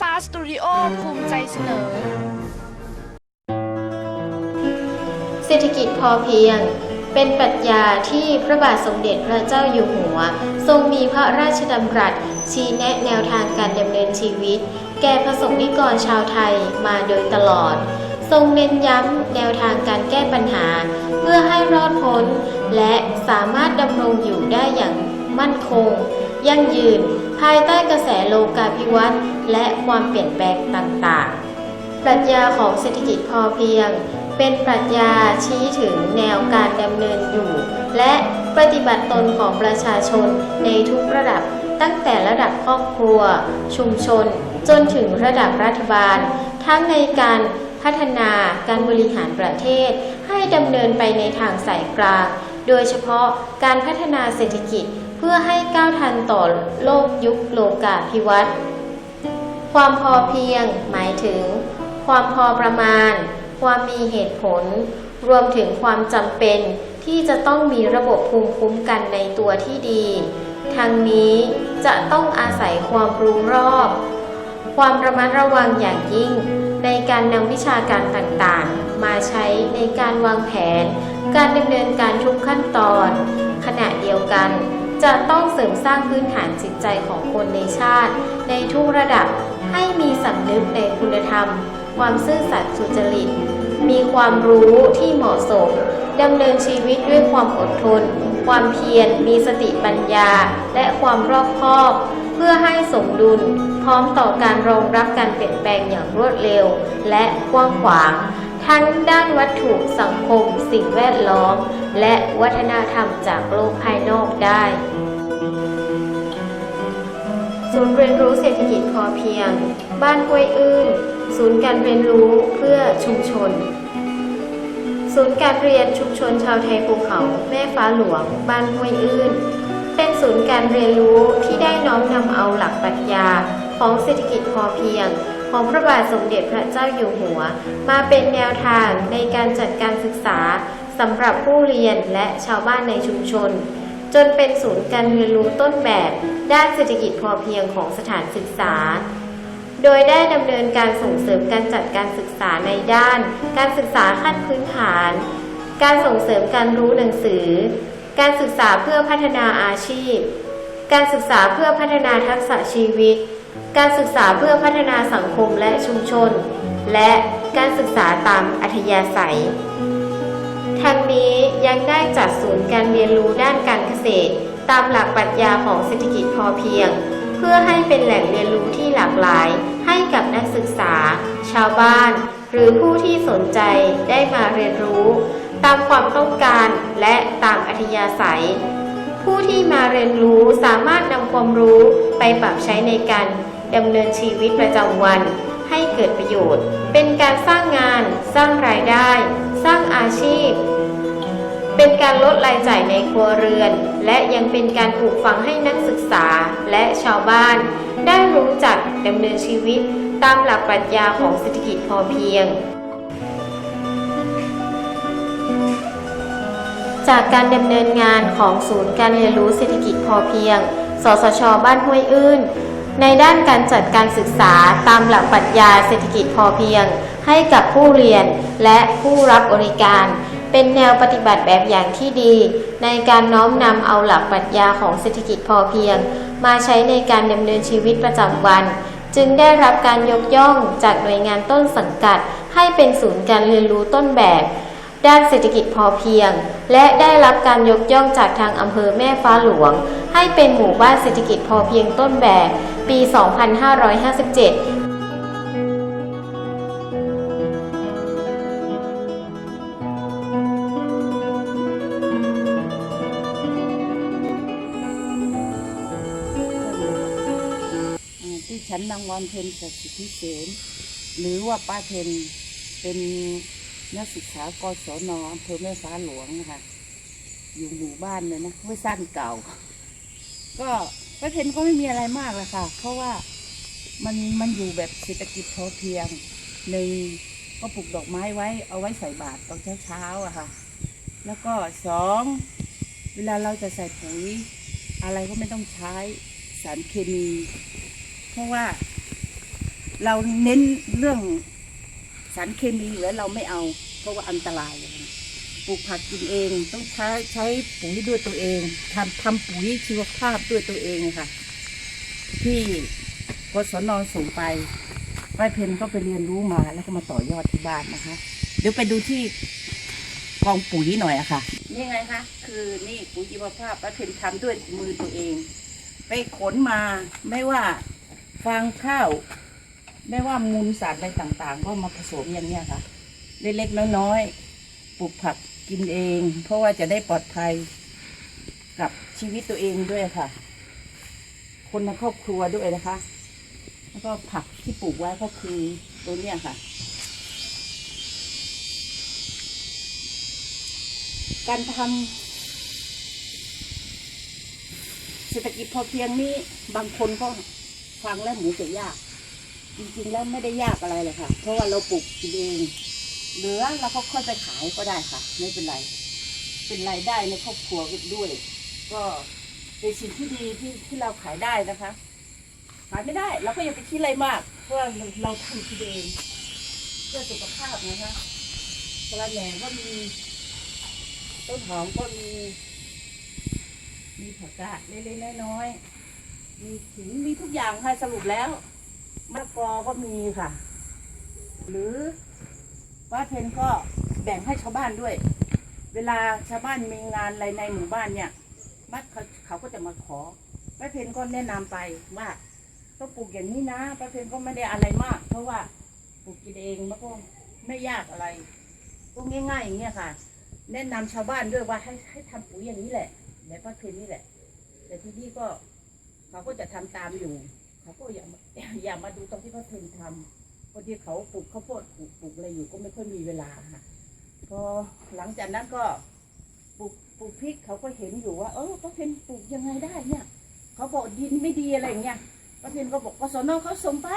ฟ้าสตูดิโอภูมิใจเสนอ เศรษฐกิจพอเพียง เป็นปรัชญาที่พระบาทสมเด็จพระเจ้าอยู่หัว ทรงมีพระราชดำรัส ชี้แนะแนวทางการดำเนินชีวิต แก่ประสงนิกรชาวไทยมาโดยตลอด ทรงเน้นย้ำแนวทางการแก้ปัญหา เพื่อให้รอดพ้น และสามารถดำรงอยู่ได้อย่างมั่นคง ยั่งยืน ภายใต้กระแสโลกาภิวัตน์และความเปลี่ยนแปลงต่างๆ ปรัชญาของเศรษฐกิจพอเพียง เป็นปรัชญาชี้ถึงแนวการดำเนินอยู่ และปฏิบัติตนของประชาชนในทุกระดับตั้งแต่ระดับครอบครัว ชุมชน จนถึงระดับรัฐบาล ทั้งในการพัฒนาการบริหารประเทศ ให้ดำเนินไปในทางสายกลาง โดยเฉพาะการพัฒนาเศรษฐกิจ เพื่อให้ก้าวทันต่อโลกยุคโลกาภิวัตน์ความพอเพียงหมายถึง ความพอประมาณ ความมีเหตุผล รวมถึงความจำเป็นที่จะต้องมีระบบภูมิคุ้มกันในตัวที่ดี ทั้งนี้จะต้องอาศัยความรู้รอบ ความระมัดระวังอย่างยิ่ง ในการนำวิชาการต่างๆ มาใช้ในการวางแผน การดำเนินการทุกขั้นตอน ขณะเดียวกัน จะต้องเสริมสร้างพื้นฐานจิตใจของคนในชาติ ในทุกระดับให้มีสำนึกในคุณธรรม ความซื่อสัตย์สุจริต มีความรู้ที่เหมาะสมดำเนินชีวิตด้วยความอดทน ความเพียร มีสติปัญญา และความรอบคอบ เพื่อให้สมดุล พร้อมต่อการรองรับการเปลี่ยนแปลงอย่างรวดเร็ว และกว้างขวาง ทั้งด้านวัตถุสังคม สิ่งแวดล้อม และวัฒนธรรมจากโลกภายนอกได้ ศูนย์เรียนรู้เศรษฐกิจพอเพียง บ้านห้วยอื้น ศูนย์การเรียนรู้เพื่อชุมชน ศูนย์การเรียนชุมชนชาวไทยภูเขา แม่ฟ้าหลวง บ้านห้วยอื้น เป็นศูนย์การเรียนรู้ที่ได้น้อมนำเอาหลักปรัชญาของเศรษฐกิจพอเพียง ของพระบาทสมเด็จพระเจ้าอยู่หัว มาเป็นแนวทางในการจัดการศึกษาสำหรับผู้เรียนและชาวบ้านในชุมชน จนเป็นศูนย์การเรียนรู้ต้นแบบด้านเศรษฐกิจพอเพียงของสถานศึกษา โดยได้ดำเนินการส่งเสริมการจัดการศึกษาในด้าน การศึกษาขั้นพื้นฐาน การส่งเสริมการรู้หนังสือ การศึกษาเพื่อพัฒนาอาชีพ การศึกษาเพื่อพัฒนาทักษะชีวิต การศึกษาเพื่อพัฒนาสังคมและชุมชน และการศึกษาตามอัธยาศัย ทั้งนี้ยังได้จัดศูนย์การเรียนรู้ด้านการเกษตร ตามหลักปรัชญาของเศรษฐกิจพอเพียง เพื่อให้เป็นแหล่งเรียนรู้ที่หลากหลาย ให้กับนักศึกษา ชาวบ้าน หรือผู้ที่สนใจได้มาเรียนรู้ ตามความต้องการและตามอัธยาศัย ผู้ที่มาเรียนรู้สามารถนำความรู้ไปปรับใช้ในการดำเนินชีวิตประจำวัน ให้เกิดประโยชน์ เป็นการสร้างงาน สร้างรายได้ สร้างอาชีพ เป็นการลดรายจ่ายในครัวเรือน และยังเป็นการปลูกฝังให้นักศึกษาและชาวบ้าน ได้รู้จักดำเนินชีวิตตามหลักปรัชญาของเศรษฐกิจพอเพียง จากการดำเนินงานของศูนย์การเรียนรู้เศรษฐกิจพอเพียง สสช บ้านห้วยอื้น ในด้านการจัดการศึกษาตามหลักปรัชญาเศรษฐกิจพอเพียง ให้กับผู้เรียนและผู้รับบริการ เป็นแนวปฏิบัติแบบอย่างที่ดี ในการน้อมนำเอาหลักปรัชญาของเศรษฐกิจพอเพียง มาใช้ในการดำเนินชีวิตประจำวัน จึงได้รับการยกย่องจากหน่วยงานต้นสังกัด ให้เป็นศูนย์การเรียนรู้ต้นแบบ ด้านเศรษฐกิจพอเพียง และได้รับการยกย่องจากทางอำเภอแม่ฟ้าหลวง ให้เป็นหมู่บ้านเศรษฐกิจพอเพียงต้นแบบ ปี 2557อ่าที่ฉันนางวันเพนสสิทธิเสนหรือว่าป้าเพนเป็น นักศึกษากศนอำเภอแม่ฟ้าหลวงนะคะอยู่หมู่บ้านเลยนะห้วยสั้นเก่า ก็ป้าเพนก็ไม่มีอะไรมากเลยค่ะ เพราะว่ามันมันอยู่แบบเศรษฐกิจพอเพียงหนึ่งก็ปลูกดอกไม้ไว้เอาไว้ใส่บาตรตอนเช้าๆอะค่ะ แล้วก็สองเวลาเราจะใส่ปุ๋ยอะไรก็ไม่ต้องใช้สารเคมี เพราะว่าเราเน้นเรื่องารเคมีอยู่แล้วเราไม่เอา เพราะว่าอันตรายปลูกผักกินเองต้องใช้ใช้ปุ๋ยด้วยตัวเองทำทำปุ๋ยชีวภาพด้วยตัวเองค่ะ ที่กศนส่งไปป้าเพนก็ไปเรียนรู้มาแล้วก็มาต่อยอดที่บ้านนะคะ เดี๋ยวไปดูที่กองปุ๋ยหน่อยอะค่ะ นี่ไงคะ คือนี่ปุ๋ยชีวภาพป้าเพนทำด้วยมือตัวเอง ไปขนมาไม่ว่าฟางข้าว ไม่ว่ามูลสัตว์อะไรต่างๆ ก็มาผสมอย่างเนี้ยค่ะ เล็กๆน้อยๆปลูกผักกินเอง เพราะว่าจะได้ปลอดภัยกับชีวิตตัวเองด้วยค่ะ คนในครอบครัวด้วยนะคะ แล้วก็ผักที่ปลูกไว้ก็คือตัวเนี้ยค่ะ การทำเศรษฐกิจพอเพียงนี้บางคนก็ฟังแล้วหมือนจะยาก จริงๆแล้วไม่ได้ยากอะไรเลยค่ะ เพราะว่าเราปลูกกินเองเหลือเราก็ค่อยไปขายก็ได้ค่ะ ไม่เป็นไร เป็นรายได้ในครอบครัวด้วย ก็เป็นสิ่งที่ดีที่ที่เราขายได้นะคะขายไม่ได้เราก็อย่าไปคิดอะไรมาก เพราะว่าเราทำกินเองเพื่อสุขภาพนะคะกระแหน่ก็มีต้นหอมก็มี มีผักกาดเล็กๆน้อยๆมีขิงมีทุกอย่างค่ะสรุปแล้ว มะละกอก็มีค่ะ หรือว่าเพนก็แบ่งให้ชาวบ้านด้วย เวลาชาวบ้านมีงานอะไรในหมู่บ้านเนี่ยมัดเขาเขาก็จะมาขอป้าเพนก็แนะนำไปว่าต้องปลูกอย่างนี้นะป้าเพนก็ไม่ได้อะไรมาก เพราะว่าปลูกกินเองมันก็ไม่ยากอะไรก็ง่ายๆอย่างเงี้ยค่ะ แนะนำชาวบ้านด้วยว่าให้ให้ทำปุ๋ยอย่างนี้แหละแบบป้าเพนนี่แหละ แต่ที่นี่ก็เขาก็จะทำตามอยู่ เขาก็อยามาอย่ามาดูตรงที่ป้าเพนทำพอดีเขาปลูกข้าวโพดปลูกปลูกอะไรอยู่ก็ไม่ค่อยมีเวลาค่ะ พอหลังจากนั้นก็ปลูกปลูกพริกเขาก็เห็นอยู่ว่าเออป้าเพนปลูกยังไงได้เนี่ยเขาบอกดินไม่ดีอะไรอย่างเงี้ยป้าเพนก็บอกกศนเขาส่งไป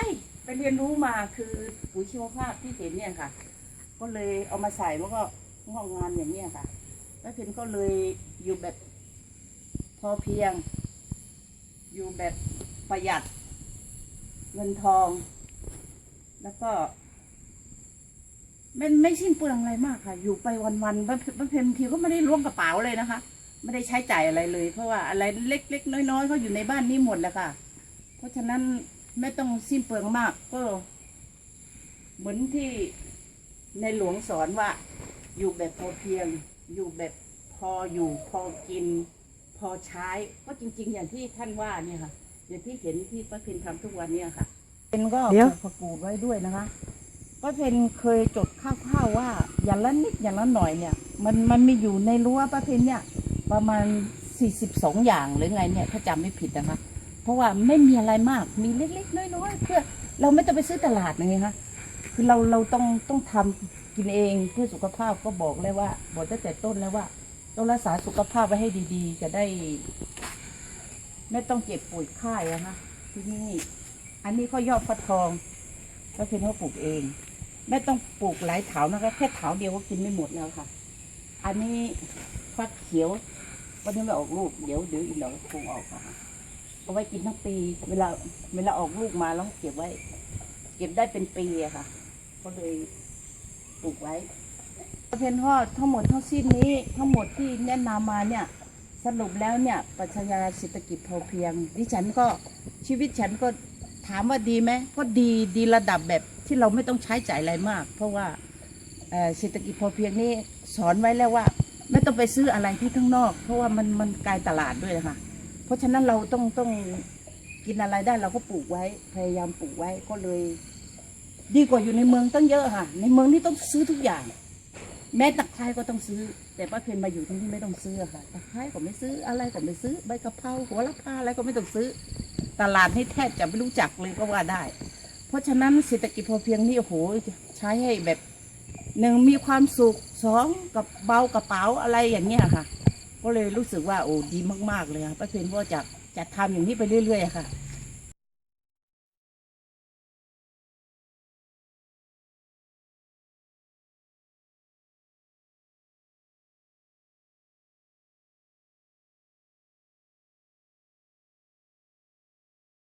ไปเรียนรู้มาคือปุ๋ยชีวภาพที่เห็นเนี่ยค่ะ ก็เลยเอามาใส่มันก็งอกงามอย่างเนี้ยค่ะป้าเพนก็เลยอยู่แบบพอเพียง อยู่แบบประหยัด เงินทอง แล้วก็ไม่ไม่สิ้นเปลืองอะไรมากค่ะ อยู่ไปวันๆบางบางเพลบางทีก็ไม่ได้ล้วงกระเป๋าเลยนะคะ ไม่ได้ใช้จ่ายอะไรเลย เพราะว่าอะไรเล็ก ๆ น้อยๆก็อยู่ในบ้านนี่หมดแล้วค่ะ เพราะฉะนั้นไม่ต้องสิ้นเปลืองมากก็ เหมือนที่ในหลวงสอนว่า อยู่แบบพอเพียง อยู่แบบพออยู่พอกิน พอใช้ ก็จริง ๆ อย่างที่ท่านว่าเนี่ยค่ะ อย่างที่เห็นที่ป้าเพนทำทุกวันเนี่ยค่ะเป็นก็เดี๋ยว ปลูกผักกูดไว้ด้วยนะคะป้าเพนเคยจดคร่าวๆว่า อย่างละนิดอย่างละหน่อยเนี่ย มันมันมีอยู่ในรั้วป้าเพนเนี่ย ประมาณ 42 อย่างหรือไงเนี่ยถ้าจำไม่ผิดนะคะ เพราะว่าไม่มีอะไรมากมีเล็กๆน้อยๆเพื่อเราไม่ต้องไปซื้อตลาดไงคะคือเราเราต้องต้องทำกินเองเพื่อสุขภาพก็บอกเลยว่าบอกตั้งแต่ต้นแล้วว่า ต้องรักษาสุขภาพไว้ให้ดีๆ จะได้ ไม่ต้องเจ็บป่วยไข้อะนะที่นี่ อันนี้ก็ยอดฟักทอง ก็คือเขาปลูกเอง ไม่ต้องปลูกหลายเถานะคะแค่เถาเดียวก็กินไม่หมดแล้วค่ะ อันนี้ฟักเขียววันนี้ไม่ออกลูกเดี๋ยวเดี๋ยวอีกหน่อยคงออกค่ะเอาไว้กินทั้งปี เวลาเวลาออกลูกมาแล้วเก็บไว้ เก็บได้เป็นปีอะค่ะ ก็เลยปลูกไว้เพนทอดทั้งหมดทั้งสิ้นนี้ทั้งหมดที่แนะนำมาเนี่ย สรุปแล้วเนี่ยปรัชญาเศรษฐกิจพอเพียง ดิฉันก็ชีวิตฉันก็ถามว่าดีไหมก็ดีดีระดับแบบที่เราไม่ต้องใช้จ่ายอะไรมาก เพราะว่าเศรษฐกิจพอเพียงนี่สอนไว้แล้วว่า ไม่ต้องไปซื้ออะไรที่ข้างนอก เพราะว่ามันมันกลายตลาดด้วยนะคะเพราะฉะนั้นเราต้องต้องกินอะไรได้เราก็ปลูกไว้พยายามปลูกไว้ก็เลย ดีกว่าอยู่ในเมืองตั้งเยอะค่ะ ในเมืองนี่ต้องซื้อทุกอย่าง แม้ตะไคร้ก็ต้องซื้อ แต่ป้าเพนมาอยู่ที่นี่ไม่ต้องซื้อค่ะตะไคร้ก็ไม่ซื้ออะไรก็ไม่ซื้อใบกะเพราหัวละพาอะไรก็ไม่ต้องซื้อ ตลาดนี่แทบจะไม่รู้จักเลยก็ว่าได้ เพราะฉะนั้นเศรษฐกิจพอเพียงนี่โอ้โหใช้ให้แบบหนึ่งมีความสุขสองกับเบากระเป๋าอะไรอย่างเงี้ยค่ะ ก็เลยรู้สึกว่าโอ้ดีมากๆเลยค่ะป้าเพนก็จะจะทำอย่างนี้ไปเรื่อยๆค่ะ